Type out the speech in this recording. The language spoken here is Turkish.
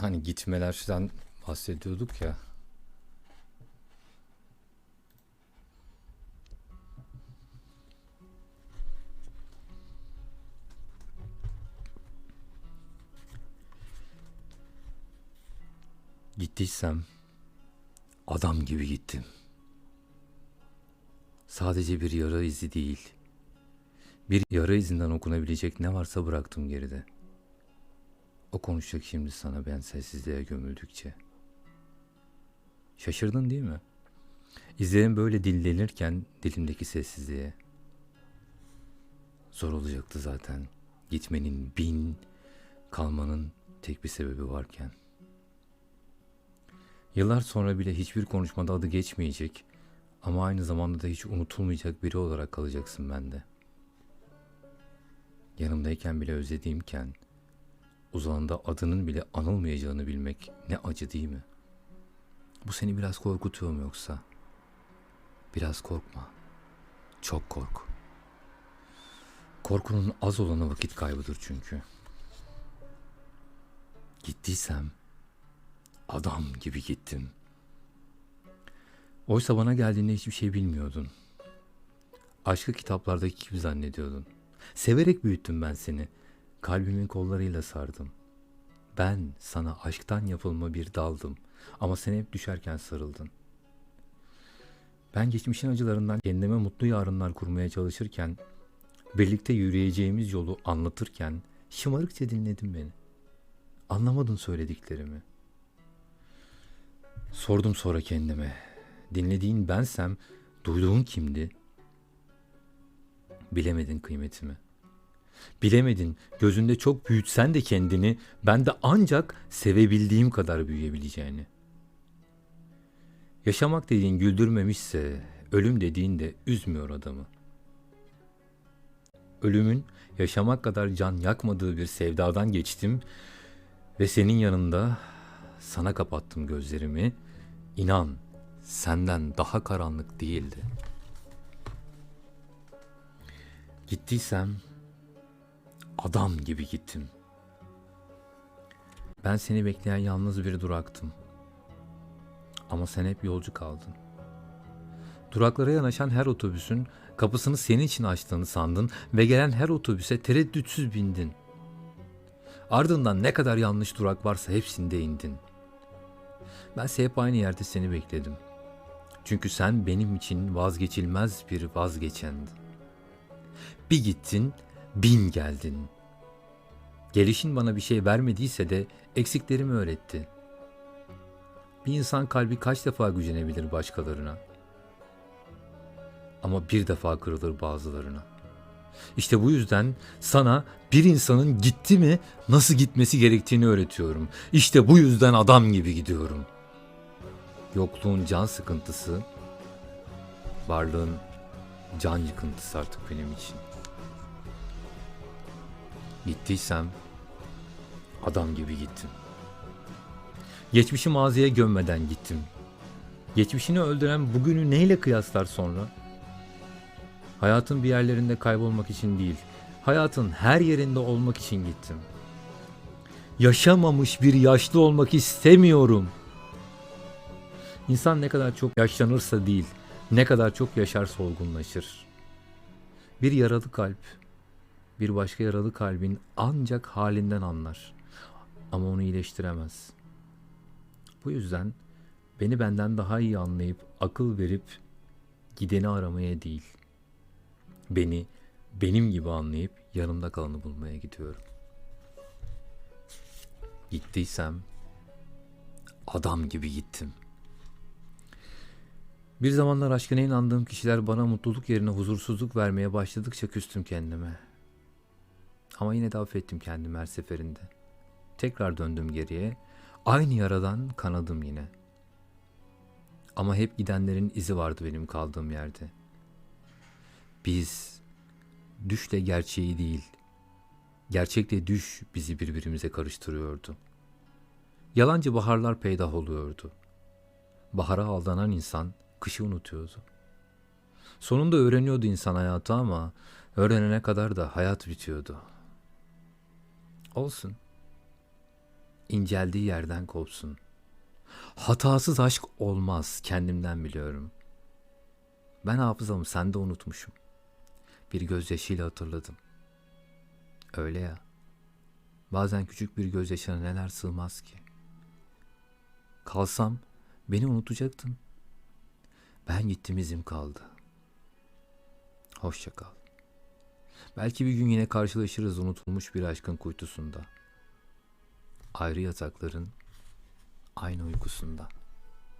Hani gitmelerden bahsediyorduk ya. Gittiysem adam gibi gittim. Sadece bir yara izi değil. Bir yara izinden okunabilecek ne varsa bıraktım geride. O konuşacak şimdi sana ben sessizliğe gömüldükçe. Şaşırdın değil mi? İzlerim böyle dillenirken dilimdeki sessizliğe. Zor olacaktı zaten. Gitmenin bin, kalmanın tek bir sebebi varken. Yıllar sonra bile hiçbir konuşmada adı geçmeyecek ama aynı zamanda da hiç unutulmayacak biri olarak kalacaksın bende. Yanımdayken bile özlediğimken uzağında adının bile anılmayacağını bilmek ne acı değil mi? Bu seni biraz korkutuyor mu yoksa? Biraz korkma. Çok kork. Korkunun az olanı vakit kaybıdır çünkü. Gittiysem adam gibi gittim. Oysa bana geldiğinde hiçbir şey bilmiyordun. Aşkı kitaplardaki gibi zannediyordun. Severek büyüttüm ben seni. Kalbimin kollarıyla sardım. Ben sana aşktan yapılma bir daldım. Ama sen hep düşerken sarıldın. Ben geçmişin acılarından kendime mutlu yarınlar kurmaya çalışırken, birlikte yürüyeceğimiz yolu anlatırken şımarıkça dinledin beni. Anlamadın söylediklerimi. Sordum sonra kendime. Dinlediğin bensem duyduğun kimdi? Bilemedin kıymetimi. Bilemedin gözünde çok büyütsen de kendini ben de ancak sevebildiğim kadar büyüyebileceğini. Yaşamak dediğin güldürmemişse ölüm dediğin de üzmüyor adamı. Ölümün yaşamak kadar can yakmadığı bir sevdadan geçtim ve senin yanında sana kapattım gözlerimi. İnan senden daha karanlık değildi. Gittiysem adam gibi gittim. Ben seni bekleyen yalnız bir duraktım. Ama sen hep yolcu kaldın. Duraklara yanaşan her otobüsün kapısını senin için açtığını sandın ve gelen her otobüse tereddütsüz bindin. Ardından ne kadar yanlış durak varsa hepsinde indin. Bense hep aynı yerde seni bekledim. Çünkü sen benim için vazgeçilmez bir vazgeçendin. Bir gittin, bin geldin. Gelişin bana bir şey vermediyse de eksiklerimi öğretti. Bir insan kalbi kaç defa gücenebilir başkalarına? Ama bir defa kırılır bazılarına. İşte bu yüzden sana bir insanın gitti mi nasıl gitmesi gerektiğini öğretiyorum. İşte bu yüzden adam gibi gidiyorum. Yokluğun can sıkıntısı, varlığın can yıkıntısı artık benim için. Gittiysem adam gibi gittim. Geçmişi maziye gömmeden gittim. Geçmişini öldüren bugünü neyle kıyaslar sonra? Hayatın bir yerlerinde kaybolmak için değil, hayatın her yerinde olmak için gittim. Yaşamamış bir yaşlı olmak istemiyorum. İnsan ne kadar çok yaşlanırsa değil, ne kadar çok yaşarsa olgunlaşır. Bir yaralı kalp, bir başka yaralı kalbin ancak halinden anlar. Ama onu iyileştiremez. Bu yüzden beni benden daha iyi anlayıp akıl verip gideni aramaya değil, beni benim gibi anlayıp yanımda kalanı bulmaya gidiyorum. Gittiysem adam gibi gittim. Bir zamanlar aşkına inandığım kişiler bana mutluluk yerine huzursuzluk vermeye başladıkça küstüm kendime. Ama yine de affettim kendimi her seferinde. Tekrar döndüm geriye. Aynı yaradan kanadım yine. Ama hep gidenlerin izi vardı benim kaldığım yerde. Biz düşle gerçeği değil, gerçekle düş bizi birbirimize karıştırıyordu. Yalancı baharlar peydah oluyordu. Bahara aldanan insan kışı unutuyordu. Sonunda öğreniyordu insan hayatı ama öğrenene kadar da hayat bitiyordu. Olsun. inceldiği yerden kopsun. Hatasız aşk olmaz, kendimden biliyorum. Ben hafızamı sende unutmuşum. Bir gözyaşıyla hatırladım. Öyle ya. Bazen küçük bir gözyaşına neler sığmaz ki. Kalsam beni unutacaktın. Ben gittim izim kaldı. Hoşça kal. Belki bir gün yine karşılaşırız unutulmuş bir aşkın kuytusunda. Ayrı yatakların aynı uykusunda.